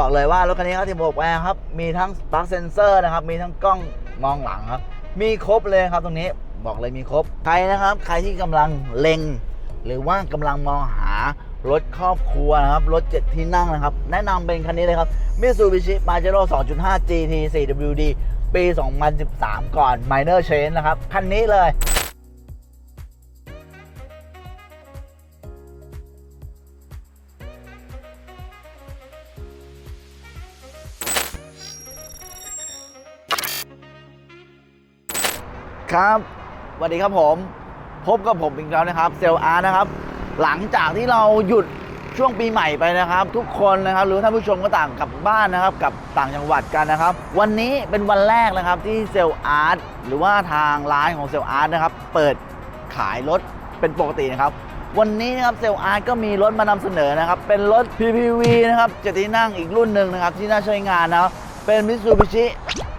บอกเลยว่ารถคันนี้ครับ16แอร์ครับ มีทั้งปลั๊กเซนเซอร์นะครับ มีทั้งกล้องมองหลังครับ มีครบเลยครับตรงนี้บอกเลยมีครบ ใครนะครับ ใครที่กำลังเล็ง หรือว่ากำลังมองหารถครอบครัวนะครับ รถ7ที่นั่งนะครับ แนะนำเป็นคันนี้เลยครับ Mitsubishi Pajero 2.5 GT 4WD ปี 2013 ก่อน Minor Change นะครับ คันนี้เลย ครับสวัสดีครับผม พบกับผมอีกแล้วนะครับเซลอาร์นะครับ หลังจากที่เราหยุดช่วงปีใหม่ไปนะครับ ทุกคนนะครับหรือท่านผู้ชมก็ต่างกลับบ้านนะครับกับต่างจังหวัดกันนะครับ วันนี้เป็นวันแรกนะครับที่เซลอาร์ตหรือว่าทางร้านของเซลอาร์ตนะครับ เปิดขายรถเป็นปกตินะครับ วันนี้นะครับเซลอาร์ตก็มีรถมานำเสนอนะครับ เป็นรถ PPV นะครับเจ็ดที่นั่งอีกรุ่นหนึ่งนะครับที่น่าใช้งานนะครับเป็น Mitsubishi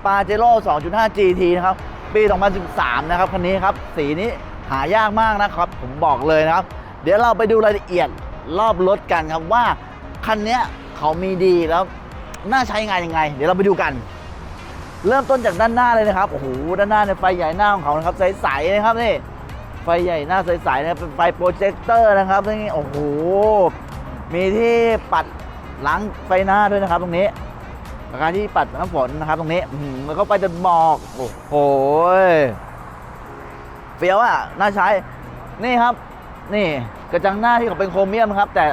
Pajero 2.5 GT นะครับ ปี 2013 นะครับคันนี้ครับ สีนี้หายากมากนะครับ ผมบอกเลยนะครับ เดี๋ยวเราไปดูรายละเอียดรอบรถกันครับว่าคันเนี้ยเขามีดีแล้วน่าใช้งานยังไง เดี๋ยวเราไปดูกัน เริ่มต้นจากด้านหน้าเลยนะครับโอ้โหด้านหน้าเนี่ยไฟใหญ่หน้าของเขานะครับใสๆนะครับนี่ไฟใหญ่หน้าใสๆนะเป็นไฟโปรเจคเตอร์นะครับนี่โอ้โหมีที่ปัดล้างไฟหน้าด้วยนะครับตรงนี้ ปากกาที่ปัดน้ำฝนนะครับตรงนี้อื้อหือแล้วก็ไปจนหมอก โอ้โหเฟี้ยวอะน่าใช้ นี่ครับ นี่กระจังหน้าที่เขาเป็นโครเมียมครับ แต่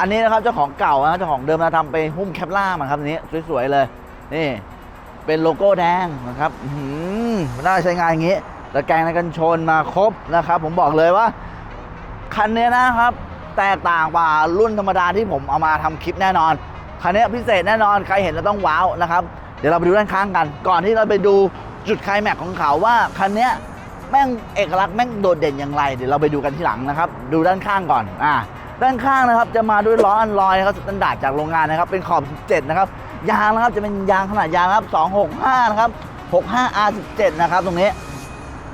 อันนี้นะครับเจ้าของเก่านะเจ้าของเดิมนะทำไปหุ้มแคปล่ามันครับอันนี้สวยๆเลย นี่ เป็นโลโก้แดงนะครับหือน่าใช้งานอย่างนี้ตะแกรงในกันชนมาครบนะครับ ผมบอกเลยว่า คันนี้นะครับ แตกต่างกว่ารุ่นธรรมดาที่ผมเอามาทำคลิปแน่นอน คันนี้พิเศษแน่นอนใครเห็นแล้วต้องว้าวนะครับ เดี๋ยวเราไปดูด้านข้างกัน ก่อนที่เราไปดูจุดไคลแม็กของเขาว่าคันนี้แม่งเอกลักษณ์แม่งโดดเด่นอย่างไร เดี๋ยวเราไปดูกันที่หลังนะครับ ดูด้านข้างก่อนอ่าด้านข้างนะครับจะมาด้วยล้ออันลอยนะครับสแตนดาร์ดจากโรงงานนะครับ เป็นขอบ 17 นะครับ ยางนะครับจะเป็นยางขนาดยางครับ 265 นะครับ 65 R17 นะครับตรงนี้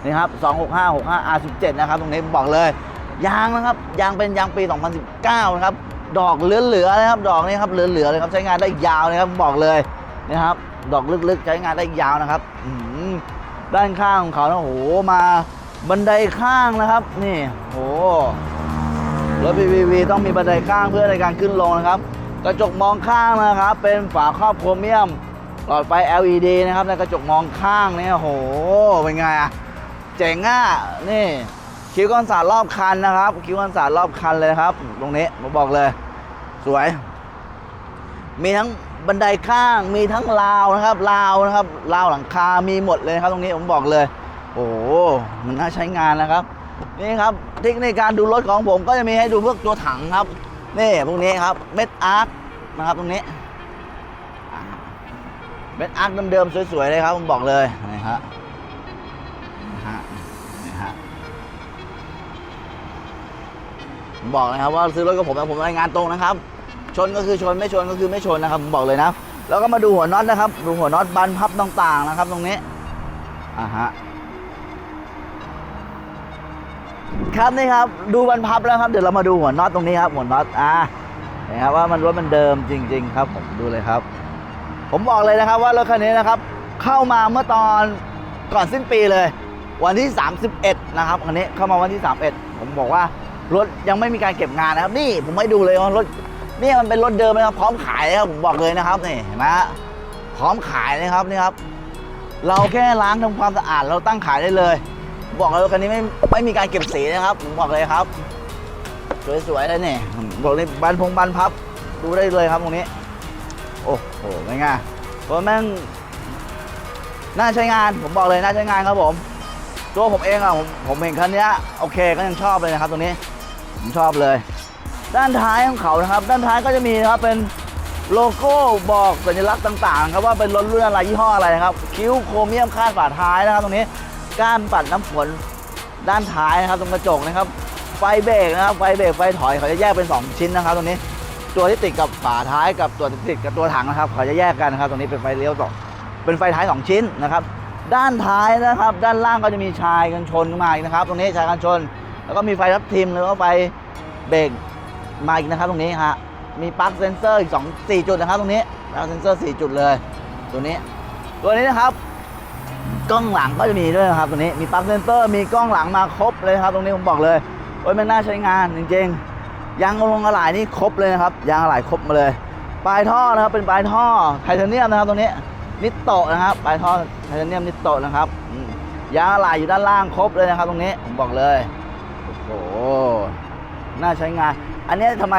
นี่ครับ 265 65 R17 นะครับตรงนี้บอกเลย ยางนะครับ ยางเป็นยางปี 2019 นะครับ ดอกเหลือๆนะครับ ดอกนี้ครับเหลือๆเลยครับใช้งานได้ยาวเลยครับบอกเลยนะครับ ดอกลึกๆ ใช้งานได้ยาวนะครับด้านข้างของเขานะโอ้โหมาบันไดข้างนะครับ นี่โอ้โหรถ PPV ต้องมีบันไดข้างเพื่อในการขึ้นลงนะครับ กระจกมองข้างนะครับ เป็นฝาครอบโครเมียม หลอดไฟ LED นะครับในกระจกมองข้างเนี่ยโอ้โหเป็นไงอะเจ๋งอะนี่ คิ้วกันศาสตร์รอบคันนะครับ คิ้วกันศาสตร์รอบคันเลยครับ ตรงนี้ผมบอกเลย สวย มีทั้งบันไดข้าง มีทั้งราวนะครับราวนะครับราวหลังคา มีหมดเลยครับ ตรงนี้ผมบอกเลย โอ้โหมันน่าใช้งานนะครับ นี่ครับเทคนิคการดูรถของผมก็จะมีให้ดูพวกตัวถังครับ นี่พวกนี้ครับ เม็ดอาร์คนะครับตรงนี้เม็ดอาร์คเดิมๆสวยๆเลยครับผมบอกเลยนี่ฮะนะ ผมบอกนะครับว่าซื้อรถกับผมนะผมรายงานตรงนะครับ ชนก็คือชนไม่ชนก็คือไม่ชนนะครับผมบอกเลยนะ แล้วก็มาดูหัวน็อตนะครับ ดูหัวน็อตบานพับต่างๆนะครับ ตรงนี้อ่าฮะครับนี่ครับดูบานพับแล้วครับเดี๋ยวเรามาดูหัวน็อตตรงนี้ครับหัวน็อตอ่าเห็นครับว่ามันรถมันเดิมจริง ๆ ครับ ผมดูเลยครับ ผมบอกเลยนะครับว่ารถคันนี้นะครับ เข้ามาเมื่อตอนก่อนสิ้นปีเลย วันที่ 31 นะครับคันนี้เข้ามาวันที่ 31 ผมบอกว่า รถยังไม่มีการเก็บงานนะครับ นี่ผมให้ดูเลยว่ารถนี่มันเป็นรถเดิมนะครับ พร้อมขายนะครับผมบอกเลยนะครับนี่เห็นไหมฮะพร้อมขายนะครับนี่ครับ เราแค่ล้างทำความสะอาดเราตั้งขายได้เลย บอกเลยว่าคันนี้ไม่ไม่มีการเก็บสีนะครับ ผมบอกเลยครับ สวยๆเลยนี่บอกเลยบันพงบันพับดูได้เลยครับตรงนี้ โอ้โหไม่ง่ายเพราะแม่งน่าใช้งานผมบอกเลยน่าใช้งานครับผมตัวผมเองอะผมผมเห็นคันนี้โอเคก็ยังชอบเลยนะครับตรงนี้ ผมชอบเลย ด้านท้ายของเขานะครับ ด้านท้ายก็จะมีนะครับเป็นโลโก้บอกสัญลักษณ์ต่างๆครับว่าเป็นรถรุ่นอะไรยี่ห้ออะไรนะครับ คิ้วโครเมียมคาดฝาท้ายนะครับ ตรงนี้ก้านปัดน้ำฝนด้านท้ายนะครับ ตรงกระจกนะครับ ไฟเบรกนะครับไฟเบรกไฟถอยเขาจะแยกเป็น 2 ชิ้นนะครับ ตรงนี้ตัวที่ติดกับฝาท้ายกับตัวที่ติดกับตัวถังนะครับ เขาจะแยกกันนะครับ ตรงนี้เป็นไฟเลี้ยวสองเป็นไฟท้าย 2 ชิ้นนะครับ ด้านท้ายนะครับ ด้านล่างก็จะมีชายกันชนมาอีกนะครับ ตรงนี้ชายกันชน แล้วก็มีไฟทับทิมแล้วก็ไฟเบรกมาอีกนะครับตรงนี้ฮะมีปลั๊กเซนเซอร์อีก2 4จุดนะครับตรงนี้ปลั๊กเซนเซอร์ 4 จุดเลย ตัวนี้ ตัวนี้นะครับ กล้องหลังก็จะมีด้วยนะครับ ตัวนี้มีปลั๊กเซนเซอร์มีกล้องหลังมาครบเลยครับ ตรงนี้ผมบอกเลยโอ้ยมันน่าใช้งานจริงๆยางลงอะไหล่นี่ครบเลยนะครับยางอะไหล่ครบมาเลยปลายท่อนะครับเป็นปลายท่อไทเทเนียมนะครับตรงนี้นิตโตะนะครับปลายท่อไทเทเนียมนิตโตะนะครับยางอะไหล่อยู่ด้านล่างครบเลยนะครับ ตรงนี้ผมบอกเลย หน่าใช้งาน อันนี้ทำไม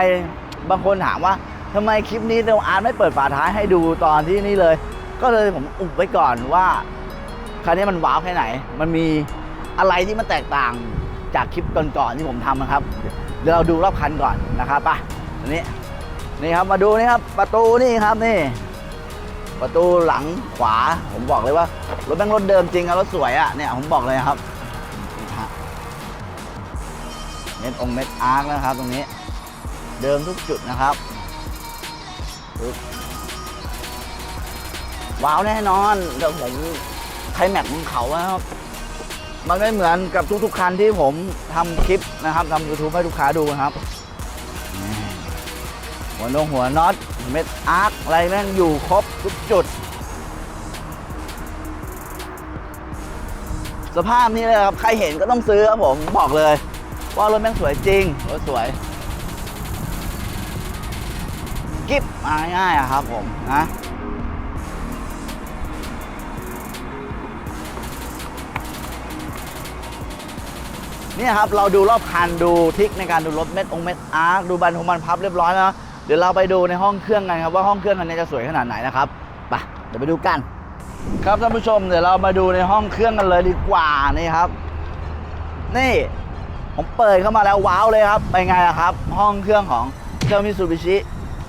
บางคนถามว่าทำไมคลิปนี้เดวอาร์ตไม่เปิดฝาท้ายให้ดูตอนที่นี่เลย ก็เลยผมอุบไว้ก่อนว่าคันนี้มันว้าวแค่ไหน มันมีอะไรที่มันแตกต่างจากคลิปก่อนๆที่ผมทำนะครับ เดี๋ยวเราดูรอบคันก่อนนะครับไป่ะอันนี้นี่ครับมาดูนี่ครับประตูนี่ครับนี่ ประตูหลังขวา ผมบอกเลยว่ารถแบงรถเดิมจริงอะรถสวยอะเนี่ยผมบอกเลยครับ เม็ดองเม็ดอาร์คนะครับ ตรงนี้ เดิมทุกจุดนะครับว้าวแน่นอนเดี๋ยวผมไทยแม็กของเขาครับ มันไม่เหมือนกับทุกๆคันที่ผมทำคลิปนะครับทำยูทูบให้ลูกค้าดูนะครับ หัวนงหัวน็อตเม็ดอาร์คอะไรแม่งอยู่ครบทุกจุด สภาพนี้เลยครับ ใครเห็นก็ต้องซื้อครับผมบอกเลย ว่ารถแม่งสวยจริงรถสวยกิฟมาง่ายๆอะครับผมนะเนี่ยครับเราดูรอบคันดูทิกในการดูรถเม็ดองเม็ดอาร์คดูบันทงบันพับเรียบร้อยแล้ว เดี๋ยวเราไปดูในห้องเครื่องกันครับว่าห้องเครื่องคันนี้จะสวยขนาดไหนนะครับไปเดี๋ยวไปดูกัน ครับท่านผู้ชมเดี๋ยวเรามาดูในห้องเครื่องกันเลยดีกว่านี่ครับ นี่ ผมเปิดเข้ามาแล้วว้าวเลยครับเป็นไงล่ะครับ ห้องเครื่องของเจ้ามิซูบิชิ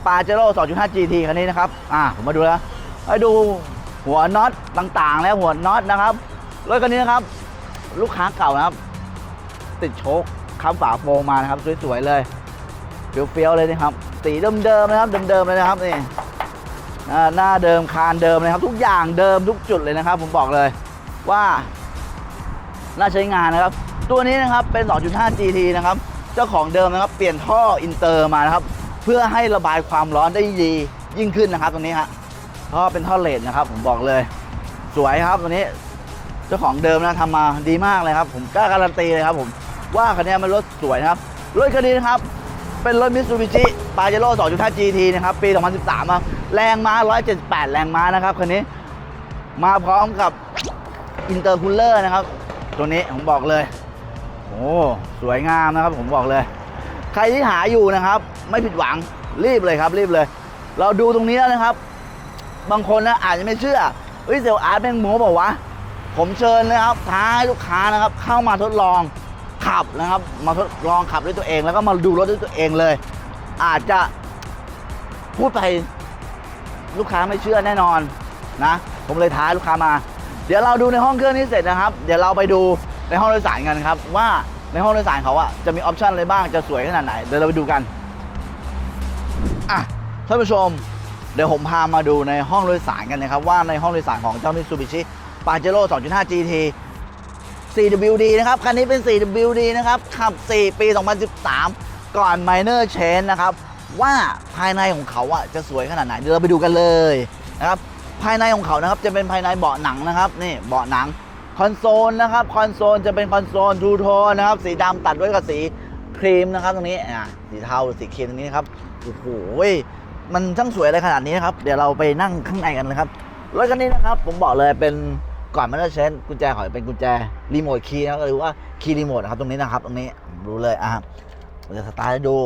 ปาเจโร่ 2.5 GT คันนี้นะครับ อ่า ผมมาดูแล้วให้ดูหัวน็อตต่างๆ แล้วหัวน็อตนะครับ รถคันนี้นะครับ ลูกค้าเก่านะครับ ติดโชคค้ำฝาโฟมมานะครับ สวยๆเลยเฟี้ยวๆเลยนะครับ สีเดิมๆนะครับ เดิมๆเลยนะครับนี่หน้าเดิมคานเดิมเลยครับ ทุกอย่างเดิมทุกจุดเลยนะครับ ผมบอกเลยว่าน่าใช้งานนะครับ ตัวนี้นะครับเป็น 2.5 GT นะครับ เจ้าของเดิมนะครับเปลี่ยนท่ออินเตอร์มานะครับ เพื่อให้ระบายความร้อนได้ดียิ่งขึ้นนะครับตรงนี้ฮะท่อเป็นท่อเลดนะครับ ผมบอกเลย สวยครับตัวนี้เจ้าของเดิมนะทำมาดีมากเลยครับ ผมกล้าการันตีเลยครับ ผมว่าคันนี้มันรถสวยนะครับรถคันนี้นะครับเป็นรถมิตซูบิชิปาเจโร่2.5 GT นะครับ ปี 2013ครับแรงม้า 178 แรงม้านะครับคันนี้ มาพร้อมกับอินเตอร์คูลเลอร์นะครับ ตัวนี้ผมบอกเลย โอ้สวยงามนะครับผมบอกเลย ใครที่หาอยู่นะครับ ไม่ผิดหวังรีบเลยครับ รีบเลย เราดูตรงนี้แล้วนะครับ บางคนนะอาจจะไม่เชื่อเฮ้ยเซลอาร์ตแม่งโม้บอกว่าวะผมเชิญนะครับท้าให้ลูกค้านะครับ เข้ามาทดลองขับนะครับ มาทดลองขับด้วยตัวเอง แล้วก็มาดูรถด้วยตัวเองเลย อาจจะพูดไปลูกค้าไม่เชื่อแน่นอนนะ ผมเลยท้าลูกค้ามา เดี๋ยวเราดูในห้องเครื่องนี้เสร็จนะครับ เดี๋ยวเราไปดู ในห้องโดยสารกันครับ ว่าในห้องโดยสารเขาอะจะมีออปชันอะไรบ้างจะสวยขนาดไหนเดี๋ยวเราไปดูกันอะท่านผู้ชม เดี๋ยวผมพามาดูในห้องโดยสารกันนะครับ ว่าในห้องโดยสารของเจ้ามิตซูบิชิปาเจโร่2.5 GT 4WD นะครับ คันนี้เป็น 4WD นะครับ ขับ 4 ปี 2013 ก่อน Minor Change นะครับ ว่าภายในของเขาอะจะสวยขนาดไหน เดี๋ยวเราไปดูกันเลยนะครับ ภายในของเขานะครับจะเป็นภายในเบาะหนังนะครับ นี่เบาะหนัง คอนโซลนะครับคอนโซลจะเป็นคอนโซลทูโทนนะครับ สีดำตัดด้วยกับสีครีมนะครับตรงนี้อ่าสีเทาสีครีมตรงนี้นะครับโอ้โหมันช่างสวยอะไรขนาดนี้นะครับ เดี๋ยวเราไปนั่งข้างในกันเลยครับรถคันนี้นะครับ ผมบอกเลยเป็นก่อนมันจะเชนกุญแจหอยเป็นกุญแจรีโมทคีย์นะครับหรือว่าคีย์รีโมทนะครับตรงนี้นะครับ ตรงนี้รู้เลยอะผมจะสตาร์ทดู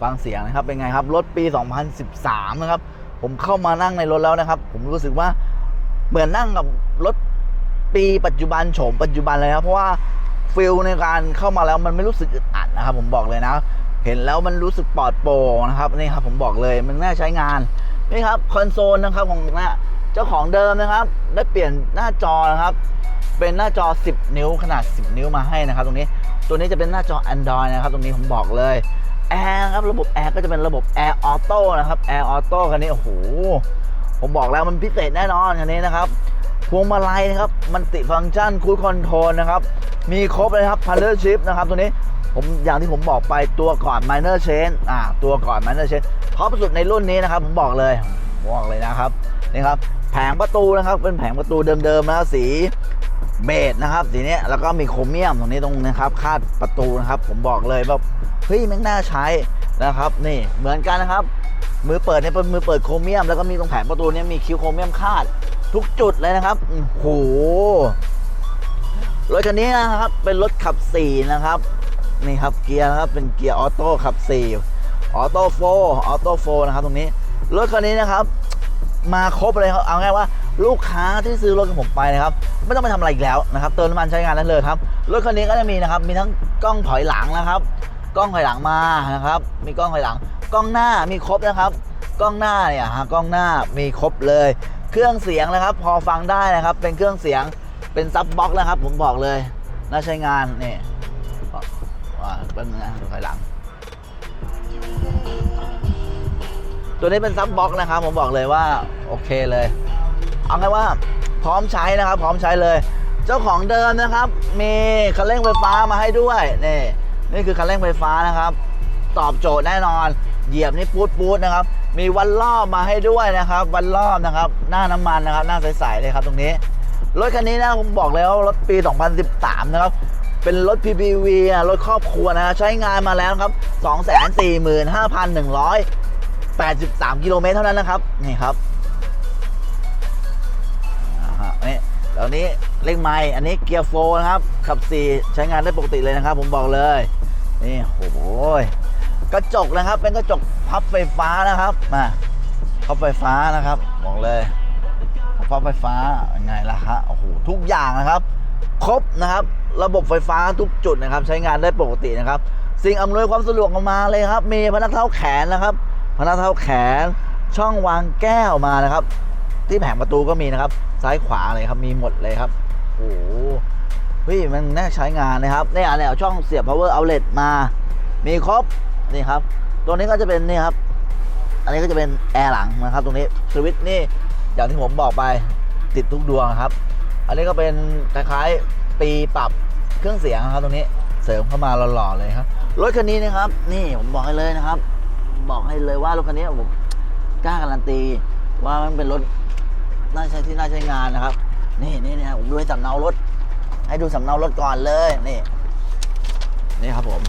ฟังเสียงนะครับเป็นไงครับรถปี 2013 นะครับ ผมเข้ามานั่งในรถแล้วนะครับ ผมรู้สึกว่าเหมือนนั่งกับรถ ปีปัจจุบันโฉมปัจจุบันเลยครับเพราะว่าฟิลในการเข้ามาแล้วมันไม่รู้สึกอึดอัดนะครับ ผมบอกเลยนะ เห็นแล้วมันรู้สึกปลอดโปร่งนะครับนี่ครับผมบอกเลยมันน่าใช้งานนี่ครับคอนโซลนะครับของเนี่ยเจ้าของเดิมนะครับ ได้เปลี่ยนหน้าจอนะครับ เป็นหน้าจอ 10 นิ้วขนาด 10 นิ้วมาให้นะครับ ตรงนี้ตัวนี้จะเป็นหน้าจอ Android นะครับ ตรงนี้ผมบอกเลยแอร์ครับระบบแอร์ก็จะเป็นระบบแอร์ออโต้นะครับแอร์ออโต้คันนี้โอ้โหผมบอกแล้วมันพิเศษแน่นอนคันนี้นะครับ พวงมาลัยนะครับ มันติฟังก์ชันคูดคอนโทรลนะครับ มีครบเลยครับพันเลอร์ชิพนะครับตัวนี้ผมอย่างที่ผมบอกไปตัวก่อนม minor chain อ่าตัวก่อนม minor chain ท็อปสุดในรุ่นนี้นะครับ ผมบอกเลยบอกเลยนะครับนี่ครับแผงประตูนะครับเป็นแผงประตูเดิมๆนะสีเบจนะครับสีนี้แล้วก็มีโครเมียมตรงนี้ตรงนะครับคาดประตูนะครับ ผมบอกเลยว่าเฮ้ยแม่งน่าใช้นะครับ นี่เหมือนกันนะครับ มือเปิดเนี่ยเป็นมือเปิดโครเมียม แล้วก็มีตรงแผงประตูเนี่ยมีคิ้วโครเมียมคาด ทุกจุดเลยนะครับโอ้โหรถคันนี้นะครับ เป็นรถขับ4นะครับนี่ครับเกียร์นะครับเป็นเกียร์ออโต้ขับ4ออโต้โฟออโต้โฟนะครับตรงนี้รถคันนี้นะครับ มาครบเลยครับเอาง่ายว่าลูกค้าที่ซื้อรถกับผมไปนะครับ ไม่ต้องไปทำอะไรอีกแล้วนะครับเติมน้ำมันใช้งานได้เลยครับรถคันนี้ก็จะมีนะครับมีทั้งกล้องถอยหลังนะครับ กล้องถอยหลังมานะครับ มีกล้องถอยหลัง กล้องหน้ามีครบนะครับ กล้องหน้าเนี่ยฮะกล้องหน้ามีครบเลย เครื่องเสียงนะครับ พอฟังได้นะครับ เป็นเครื่องเสียงเป็นซับบ็อกนะครับ ผมบอกเลยน่าใช้งานนี่ว่าเป็นไงดูถอยหลัง ตัวนี้เป็นซับบ็อกนะครับ ผมบอกเลยว่าโอเคเลย เอาไงว่าพร้อมใช้นะครับ พร้อมใช้เลย เจ้าของเดิมนะครับ มีคันเร่งไฟฟ้ามาให้ด้วยนี่นี่คือคันเร่งไฟฟ้านะครับ ตอบโจทย์แน่นอน เหยียบนี่ปูดปูดนะครับ มีวันรอบมาให้ด้วยนะครับ วันรอบนะครับ หน้าน้ำมันนะครับ หน้าใสๆเลยครับตรงนี้ รถคันนี้นะผมบอกเลยว่ารถปี 2013 นะครับ เป็นรถ PPV รถครอบครัวนะใช้งานมาแล้วครับ 245,183 กิโลเมตรเท่านั้นนะครับ นี่ครับอ่าฮะนี่แล้วนี้เร่งไม้อันนี้เกียร์โฟร์นะครับ ขับ 4 ใช้งานได้ปกติเลยนะครับ ผมบอกเลย นี่โอ้โห กระจกนะครับ เป็นกระจกพับไฟฟ้านะครับมาพับไฟฟ้านะครับบอกเลยพับไฟฟ้าเป็นไงล่ะฮะโอ้โหทุกอย่างนะครับ ครบนะครับ ระบบไฟฟ้าทุกจุดนะครับ ใช้งานได้ปกตินะครับ สิ่งอำนวยความสะดวกออกมาเลยครับ มีพนักเท้าแขนนะครับ พนักเท้าแขนช่องวางแก้วมานะครับ ที่แผงประตูก็มีนะครับ ซ้ายขวาเลยครับมีหมดเลยครับโอ้โหเฮ้ยมันน่าใช้งานนะครับเนี่ยเนี่ยช่องเสียบ power outlet มา มีครบ นี่ครับ ตัวนี้ก็จะเป็นนี่ครับ อันนี้ก็จะเป็นแอร์หลังนะครับ ตรงนี้สวิตช์นี่อย่างที่ผมบอกไปติดทุกดวงครับ อันนี้ก็เป็นคล้ายๆปีปรับเครื่องเสียงครับ ตรงนี้เสริมเข้ามาหล่อๆเลยครับรถคันนี้นะครับ นี่ผมบอกให้เลยนะครับ บอกให้เลยว่ารถคันนี้ผมกล้าการันตีว่ามันเป็นรถน่าใช้ที่น่าใช้งานนะครับ นี่นี่นี่ครับผมดูสำเนารถ ให้ดูสำเนารถก่อนเลยนี่นี่ครับผม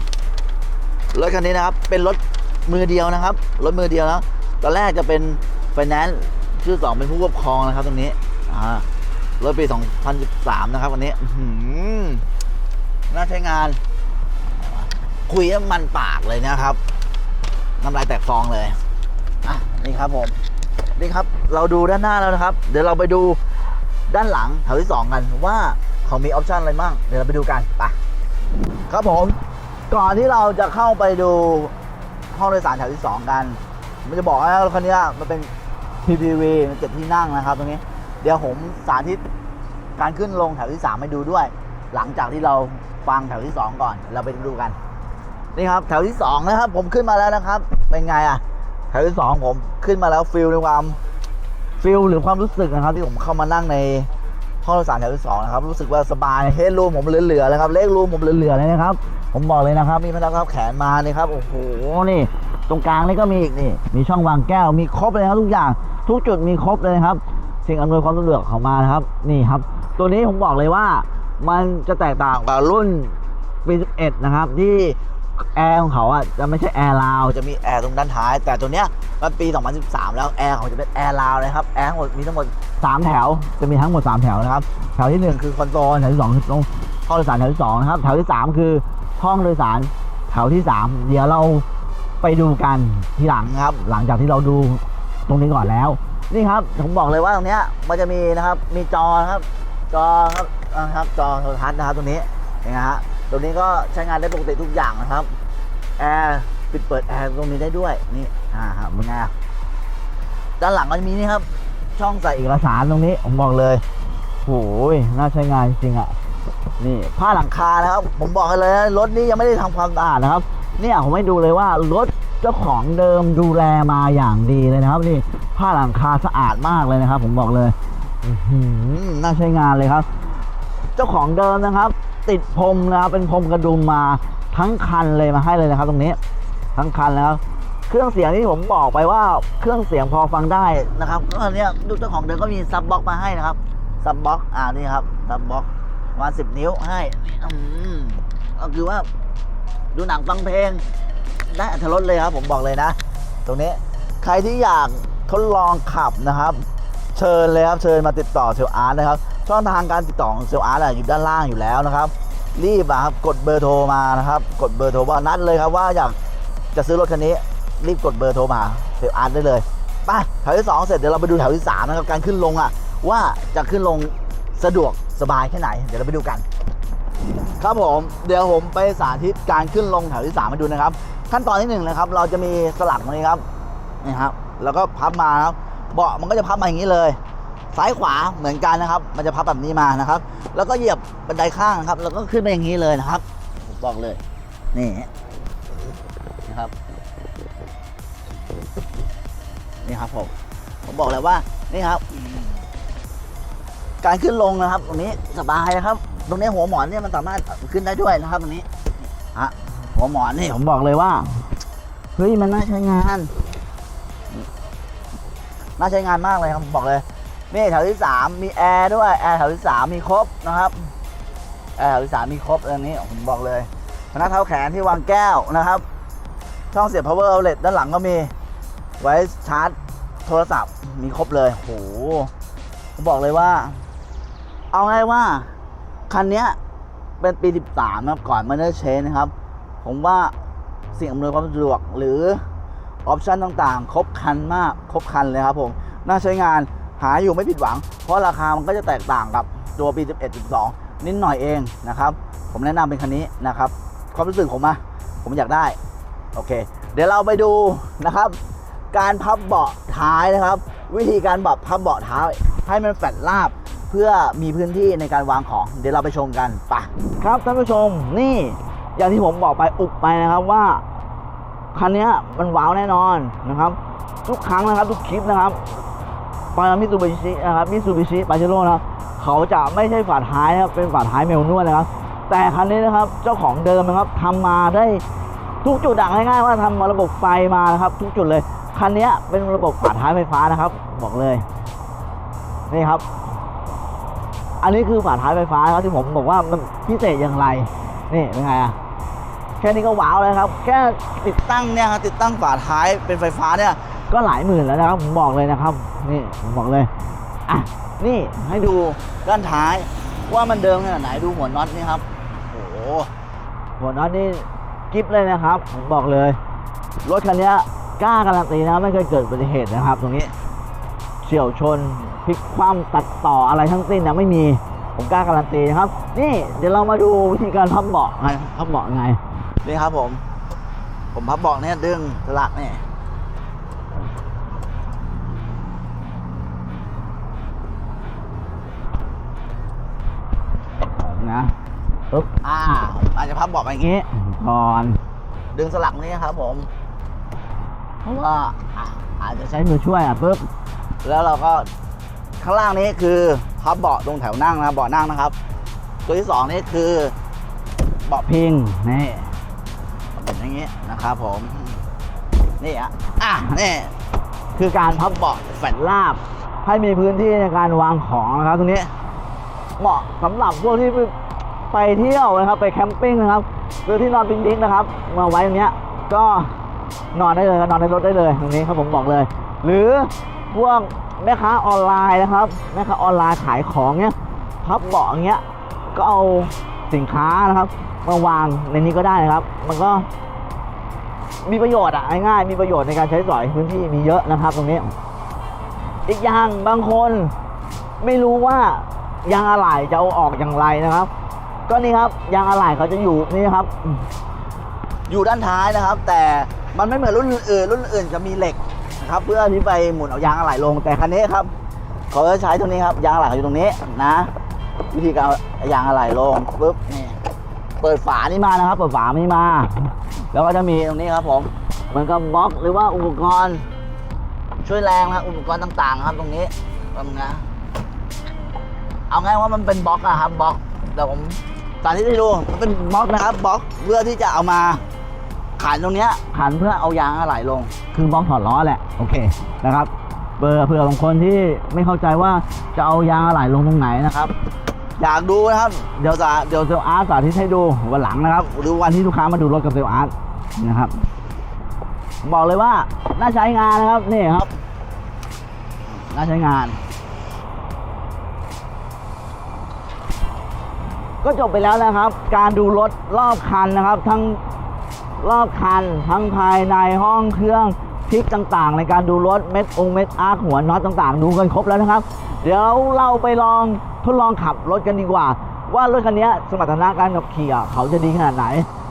รถคันนี้นะครับ เป็นรถมือเดียวนะครับ รถมือเดียวนะตอนแรกจะเป็นไฟแนนซ์ชื่อสองเป็นผู้ควบครองนะครับ ตรงนี้อ่ารถปี 2013 นะครับวันนี้น่าใช้งาน คุยมันปากเลยนะครับน้ำลายแตกฟองเลยอะนี่ครับผมนี่ครับ เราดูด้านหน้าแล้วนะครับ เดี๋ยวเราไปดูด้านหลังแถวที่สองกันว่าเขามีออปชันอะไรบ้างเดี๋ยวเราไปดูกันไปครับผม ก่อนที่เราจะเข้าไปดูห้องโดยสารแถวที่ 2 กันมันจะบอกว่ารถคันนี้มันเป็น PPV มันเจ็ดที่นั่งนะครับ ตรงนี้ เดี๋ยวผมสาธิตการขึ้นลงแถวที่ 3 ให้ดูด้วย หลังจากที่เราฟังแถวที่ 2 ก่อนเราไปดูกัน นี่ครับแถวที่ 2 นะครับ ผมขึ้นมาแล้วนะครับ เป็นไงอะแถวที่ 2 ผมขึ้นมาแล้วฟิลในความฟิลหรือความรู้สึกนะครับ ที่ผมเข้ามานั่งในห้องโดยสารแถวที่สองนะครับรู้สึกว่าสบายเฮดรูมผมเหลือๆเลยครับเลขรูมผมเหลือๆเลยนะครับ ผมบอกเลยนะครับ มีพนักงานแขนมานี่ครับ โอ้โห นี่ ตรงกลางนี่ก็มีอีกนี่ มีช่องวางแก้ว มีครบเลยครับทุกอย่าง ทุกจุดมีครบเลยครับ สิ่งอำนวยความสะดวกของมานะครับ นี่ครับ ตัวนี้ผมบอกเลยว่า มันจะแตกต่างกับรุ่นปี11นะครับ ที่แอร์ของเขาอะจะไม่ใช่แอร์ลาวจะมีแอร์ตรงด้านท้าย แต่ตัวเนี้ยมันปี 2013 แล้วแอร์ของจะเป็นแอร์ลาวนะครับแอร์ทั้งหมดมีทั้งหมด 3 แถว จะมีทั้งหมด 3 แถวนะครับ แถวทีหนึ่1 คือคอนโซลแถวที่ 2 คือตรงห้องโดยสารแถวที่ 2 นะครับ แถวที่ 3 คือ ห้องโดยสารแถวที่ 3 เดี๋ยวเราไปดูกันทีหลังครับ หลังจากที่เราดูตรงนี้ก่อนแล้ว นี่ครับผมบอกเลยว่าตรงเนี้ยมันจะมีนะครับมีจอครับ จอครับนะครับจอโทรทัศน์นะครับตรงนี้นี่นะฮะตรงนี้ก็ใช้งานได้ปกติทุกอย่างนะครับแอร์ปิดเปิดแอร์ตรงนี้ได้ด้วยนี่อ่าครับเป็นไงอะด้านหลังก็จะมีนี่ครับ ช่องใส่เอกสารตรงนี้ผมบอกเลยโอ้ยน่าใช้งานจริงอะ นี่ผ้าหลังคานะครับ ผมบอกเลยนะรถนี้ยังไม่ได้ทำความสะอาดนะครับ เนี่ยผมให้ดูเลยว่ารถเจ้าของเดิมดูแลมาอย่างดีเลยนะครับ นี่ผ้าหลังคาสะอาดมากเลยนะครับ ผมบอกเลยน่าใช้งานเลยครับ เจ้าของเดิมนะครับ ติดพรมนะครับเป็นพรมกระดุมมาทั้งคันเลยมาให้เลยนะครับ ตรงนี้ ทั้งคันแล้วเครื่องเสียงที่ผมบอกไปว่าเครื่องเสียงพอฟังได้นะครับก็อันเนี้ยดูเจ้าของเดิมก็มีซับบ็อกมาให้นะครับซับบ็อกอ่านี่ครับซับบ็อก มาสิบนิ้วให้อืมก็คือว่าดูหนังฟังเพลง ได้อัธรสเลยครับผมบอกเลยนะ ตรงนี้ใครที่อยากทดลองขับนะครับ เชิญเลยครับเชิญมาติดต่อเซลอาร์ตนะครับ ช่องทางการติดต่อของเซลอาร์ตอะอยู่ด้านล่างอยู่แล้วนะครับ รีบครับกดเบอร์โทรมานะครับ กดเบอร์โทรว่านัดเลยครับว่าอยากจะซื้อรถคันนี้รีบกดเบอร์โทรมาเซลอาร์ตได้เลยไปแถวที่สองเสร็จเดี๋ยวเราไปดูแถวที่สามนะครับการขึ้นลงอะว่าจะขึ้นลงสะดวก สบายแค่ไหน เดี๋ยวเราไปดูกัน ครับผม เดี๋ยวผมไปสาธิตการขึ้นลงแถวที่3มาดูนะครับ ขั้นตอนที่หนึ่งนะครับ เราจะมีสลักตรงนี้ครับนี่ครับ แล้วก็พับมาครับ เบาะมันก็จะพับมาอย่างนี้เลย ซ้ายขวาเหมือนกันนะครับ มันจะพับแบบนี้มานะครับ แล้วก็เหยียบบันไดข้างนะครับ แล้วก็ขึ้นไปอย่างนี้เลยนะครับ ผมบอกเลย นี่นะครับ นี่ครับผม ผมบอกเลยว่า นี่ครับ การขึ้นลงนะครับ ตรงนี้สบายนะครับ ตรงนี้หัวหมอนเนี่ยมันสามารถขึ้นได้ด้วยนะครับตรงนี้ฮะหัวหมอนนี่ผมบอกเลยว่าเฮ้ยมันน่าใช้งาน น่าใช้งานมากเลยครับผมบอกเลยนี่แถวที่สามมีแอร์ด้วยแอร์แถวที่สามมีครบนะครับแอร์แถวที่สามมีครบอันนี้ผมบอกเลยพนักเท้าแขนที่วางแก้วนะครับ ช่องเสียบ power outlet ด้านหลังก็มีไว้ชาร์จโทรศัพท์มีครบเลยโหผมบอกเลยว่า เอาง่ายว่า คันนี้เป็นปี 13 ครับ ก่อนมาเนอร์เชนนะครับ ผมว่าสิ่งอำนวยความสะดวกหรือออปชันต่างๆ ครบคันมาก ครบคันเลยครับผม น่าใช้งานหาอยู่ไม่ผิดหวัง เพราะราคามันก็จะแตกต่างกับตัวปี 11 12 นิดหน่อยเองนะครับ ผมแนะนำเป็นคันนี้นะครับ ความรู้สึกผมอะผมอยากได้ โอเค เดี๋ยวเราไปดูนะครับ การพับเบาะท้ายนะครับ วิธีการแบบพับเบาะท้ายให้มันแฟลตราบ เพื่อมีพื้นที่ในการวางของ เดี๋ยวเราไปชมกันปะครับท่านผู้ชมนี่อย่างที่ผมบอกไปอุบไปนะครับว่าคันนี้มันว้าวแน่นอนนะครับ ทุกครั้งนะครับทุกคลิปนะครับปามิซูบิชินะครับมิซูบิชิปาเจโร่นะครับเขาจะไม่ใช่ฝาท้ายนะครับเป็นฝาท้ายเมลนวดนะครับ แต่คันนี้นะครับเจ้าของเดิมนะครับทำมาได้ทุกจุดดังง่ายๆว่าทำมาระบบไฟมานะครับ ทุกจุดเลยคันนี้เป็นระบบฝาท้ายไฟฟ้านะครับ บอกเลยนี่ครับ อันนี้คือฝาท้ายไฟฟ้าครับที่ผมบอกว่ามันพิเศษอย่างไร นี่เป็นไงอะแค่นี้ก็ว้าวแล้วครับ แค่ติดตั้งเนี่ยครับติดตั้งฝาท้ายเป็นไฟฟ้าเนี่ยก็หลายหมื่นแล้วนะครับผมบอกเลยนะครับ นี่ผมบอกเลยอะนี่ให้ดูด้านท้ายว่ามันเดิมขนาดไหนดูหัวน็อตนี่ครับโอ้โหหัวน็อตนี่กิฟเลยนะครับผมบอกเลย รถคันเนี้ยกล้าการันตีนะครับไม่เคยเกิดอุบัติเหตุนะครับ ตรงนี้เฉียวชน พลิกคว่ำตัดต่ออะไรทั้งสิ้นนะไม่มีผมกล้าการันตีนะครับ นี่เดี๋ยวเรามาดูวิธีการพับเบาะไงพับเบาะไงนี่ครับผม ผมพับเบาะเนี่ยดึงสลักเนี่ยนะปึ๊บอ่าอาจจะพับเบาะไปอย่างงี้ก่อนดึงสลักนี้ครับผมเพราะว่าอะอาจจะใช้มือช่วยอะปึ๊บแล้วเราก็ ข้างล่างนี้คือพับเบาะตรงแถวนั่งนะเบาะนั่งนะครับ ตัวที่สองนี่คือเบาะพิงนี่เป็นอย่างนี้นะครับผมนี่อะอะนี่คือการพับเบาะแฟลตราบ ให้มีพื้นที่ในการวางของนะครับตรงนี้ เหมาะสำหรับพวกที่ไปเที่ยวนะครับ ไปแคมปิ้งนะครับหรือที่นอนปิกนิกนะครับ มาไว้ตรงนี้ก็นอนได้เลยนอนในรถได้เลยตรงนี้ครับผมบอกเลย หรือพวก แม่ค้าออนไลน์นะครับแม่ค้าออนไลน์ขายของเนี้ยพับเบาะเงี้ยก็เอาสินค้านะครับมาวางในนี้ก็ได้นะครับ มันก็มีประโยชน์อะง่ายๆมีประโยชน์ในการใช้สอยพื้นที่มีเยอะนะครับ ตรงนี้ อีกอย่างบางคนไม่รู้ว่ายางอะไหล่จะเอาออกอย่างไรนะครับ ก็นี่ครับยางอะไหล่เขาจะอยู่นี่ครับ อยู่ด้านท้ายนะครับ แต่มันไม่เหมือนรุ่นอื่นรุ่นอื่นจะมีเหล็ก ครับเพื่อที่ไปหมุนเอายางอะไหล่ลงแต่คันนี้ครับเขาจะใช้ตรงนี้ครับยางอะไหล่อยู่ตรงนี้นะ วิธีการเอายางอะไหล่ลงปุ๊บนี่เปิดฝานี่มานะครับเปิดฝานี่มา แล้วก็จะมีตรงนี้ครับผมมือนกับล็อกหรือว่าอุปกรณ์ช่วยแรงนะอุปกรณ์ต่างๆ ครับตรงนี้ตรงนี้เอาง่ายว่ามันเป็นบล็อกอะครับบล็อกเดี๋ยวผมสาธิตให้ดูมันเป็นบล็อกนะครับบล็อกเพื่อที่จะเอามา ขันตรงเนี้ยขันเพื่อเอายางอะไหล่ลง คือบล็อกถอดล้อแหละโอเคนะครับเผื่อเผื่อบางคนที่ไม่เข้าใจว่าจะเอายางอะไหล่ลงตรงไหนนะครับ อยากดูนะครับเดี๋ยวจะเดี๋ยวเซลลอาร์ตสาธิตให้ดูวันหลังนะครับ หรือวันที่ลูกค้ามาดูรถกับเซลลอาร์ตนะครับ บอกเลยว่าน่าใช้งานนะครับนี่ครับน่าใช้งาน ก็จบไปแล้วนะครับ การดูรถรอบคันนะครับ ทั้ง รอบคัน ทั้งภายในห้องเครื่องพลิกต่างๆ ในการดูรถเม็ดองเม็ดอาร์คหัวน็อตต่างๆ ดูกันครบแล้วนะครับ เดี๋ยวเราไปลองทดลองขับรถกันดีกว่า ว่ารถคันนี้สมรรถนะการขับขี่เขาจะดีขนาดไหน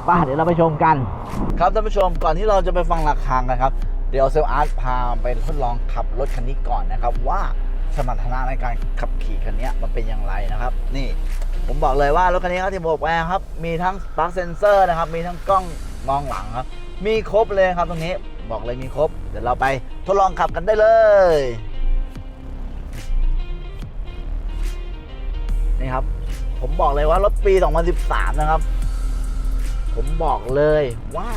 ไป่ะเดี๋ยวเราไปชมกัน ครับท่านผู้ชมก่อนที่เราจะไปฟังราคากันครับเดี๋ยวเซลลอาร์ตพาไปทดลองขับรถคันนี้ก่อนนะครับว่าสมรรถนะในการขับขี่คันนี้มันเป็นอย่างไรนะครับ นี่ผมบอกเลยว่ารถคันนี้ครับที่บอกแอร์ครับมีทั้งปลั๊กเซนเซอร์นะครับมีทั้งกล้อง มองหลังครับ มีครบเลยครับตรงนี้บอกเลยมีครบ เดี๋ยวเราไปทดลองขับกันได้เลยนี่ครับ ผมบอกเลยว่ารถปี 2013 นะครับ ผมบอกเลยว่า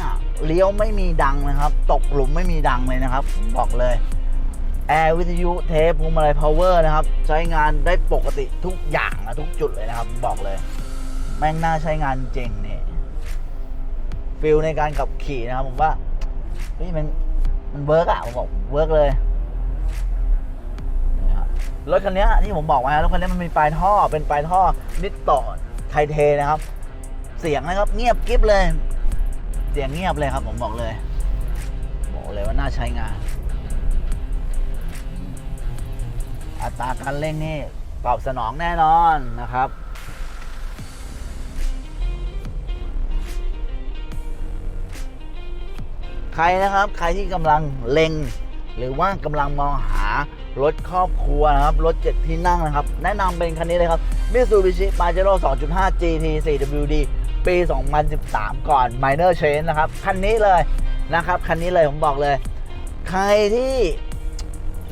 เลี้ยวไม่มีดังนะครับ ตกหลุมไม่มีดังเลยนะครับบอกเลยแอร์วิทยุเทปพวงมาลัยพาวเวอร์นะครับ ใช้งานได้ปกติทุกอย่างนะทุกจุดเลยนะครับ บอกเลย แม่งน่าใช้งานจริงนี่ ฟิลในการขับขี่นะครับผมว่าเฮ้ยมันมันเวิร์กอะผมบอกเวิร์กเลยรถคันนี้ที่ผมบอกไว้นะรถคันนี้มันมีปลายท่อเป็นปลายท่อนิดตโตไทเทนะครับ เสียงนะครับ เงียบกริบเลย เสียงเงียบเลยครับ ผมบอกเลย บอกเลยว่าน่าใช้งาน อัตราการเร่งนี่ตอบสนองแน่นอนนะครับ ใครนะครับใครที่กำลังเล็ง หรือว่ากำลังมองหารถครอบครัวนะครับรถเจ็ดที่นั่งนะครับ แนะนำเป็นคันนี้เลยครับ Mitsubishi Pajero 2.5 GT 4WD ปี 2013 ก่อน Minor Change นะครับ คันนี้เลยนะครับ คันนี้เลยผมบอกเลย ใครที่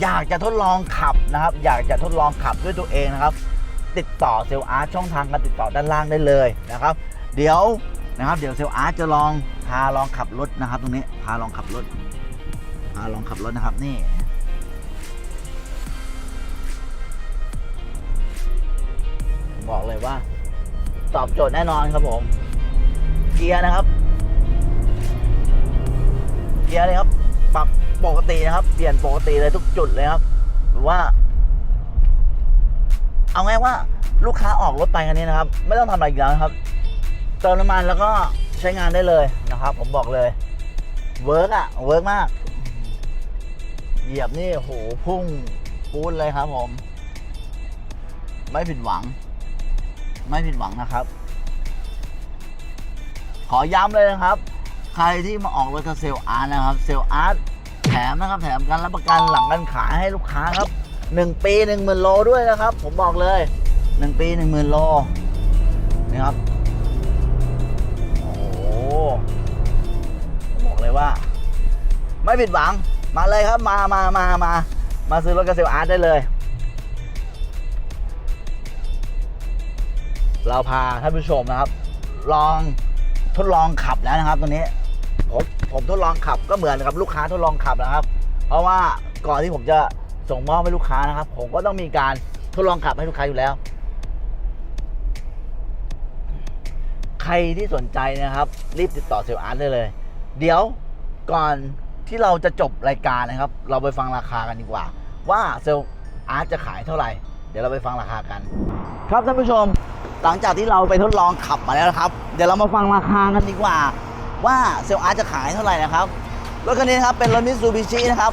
อยากจะทดลองขับนะครับ อยากจะทดลองขับด้วยตัวเองนะครับ ติดต่อเซลล์อาร์ตช่องทางการติดต่อด้านล่างได้เลยนะครับ เดี๋ยวนะครับ เดี๋ยวเซลล์อาร์ตจะลองาลองขับรถนะครับ ตรงนี้พาลองขับรถพาลองขับรถนะครับนี่บอกเลยว่า ตอบโจทย์แน่นอนครับผม เกียร์นะครับ เกียร์เลยครับ ปรับปกตินะครับ เปลี่ยนปกติเลยทุกจุดเลยครับ หรือว่า เอาง่ายว่าลูกค้าออกรถไปคันนี้นะครับ ไม่ต้องทำอะไรอีกแล้วครับ เติมน้ำมันแล้วก็ ใช้งานได้เลยนะครับ ผมบอกเลยเวิร์กอะเวิร์กมาก เหยียบนี่โหพุ่งปูนเลยครับผม ไม่ผิดหวัง ไม่ผิดหวังนะครับ ขอย้ำเลยนะครับ ใครที่มาออกรถกับเซลอาร์ตนะครับ เซลอาร์ตแถมนะครับ แถมการรับประกันหลังการขายให้ลูกค้าครับหนึ่งปีหนึ่งหมื่นโลด้วยนะครับ ผมบอกเลยหนึ่งปีหนึ่งหมื่นโลนี่ครับ บอกเลยว่า ไม่ผิดหวัง มาเลยครับ มามามามามาซื้อรถกับเซลอาร์ตได้เลย เราพาท่านผู้ชมนะครับ ลองทดลองขับแล้วนะครับตัวนี้ผมผมทดลองขับก็เหมือนกับลูกค้าทดลองขับนะครับ เพราะว่าก่อนที่ผมจะส่งมอบให้ลูกค้านะครับ ผมก็ต้องมีการทดลองขับให้ลูกค้าอยู่แล้ว ใครที่สนใจนะครับ รีบติดต่อเซลอาร์ตได้เลย เดี๋ยวก่อนที่เราจะจบรายการนะครับ เราไปฟังราคากันดีกว่า ว่าเซลอาร์ตจะขายเท่าไหร่ เดี๋ยวเราไปฟังราคากัน ครับท่านผู้ชมหลังจากที่เราไปทดลองขับมาแล้วนะครับ เดี๋ยวเรามาฟังราคากันดีกว่า ว่าเซลอาร์ตจะขายเท่าไหร่นะครับรถคันนี้นะครับเป็นรถมิตซูบิชินะครับ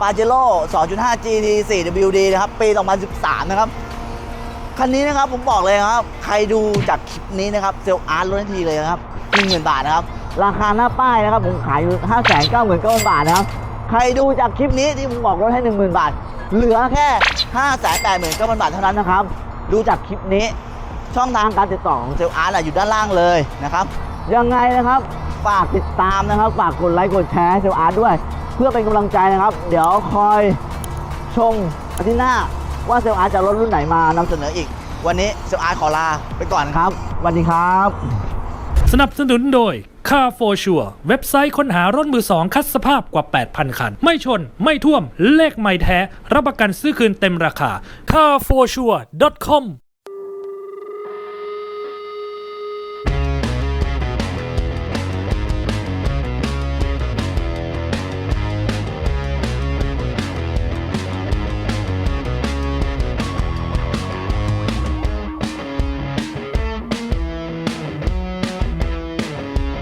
ปาเจโร่ 2.5 GT 4WD นะครับ ปี 2013 นะครับ คันนี้นะครับผมบอกเลยครับ ใครดูจากคลิปนี้นะครับเซลล์อาร์ตลดทันทีเลยครับ10,000บาทนะครับ ราคาหน้าป้ายนะครับผมขายอยู่5 9 9 0 0 0บาทนะครับ ใครดูจากคลิปนี้ที่ผมบอกลดให้10,000บาท เหลือแค่5 8 9 0 0 0บาทเท่านั้นนะครับ ดูจากคลิปนี้ช่องทางการติดต่อของเซลล์อาร์ตอยู่ด้านล่างเลยนะครับ ยังไงนะครับฝากติดตามนะครับ ฝากกดไลค์กดแชร์เซลล์อาร์ตด้วย เพื่อเป็นกำลังใจนะครับ เดี๋ยวคอยชมอาทิตย์หน้า ว่าเซลล์อาร์ตจะรถรุ่นไหนมานำเสนออีก วันนี้เซลอาร์ตขอลาไปก่อนครับสวัสดีครับ สนับสนุนโดย Car for Sure เว็บไซต์ค้นหารถมือสองคัดสภาพกว่า 8,000 คัน ไม่ชนไม่ท่วมเลขไม่แท้ รับประกันซื้อคืนเต็มราคา carforsure.com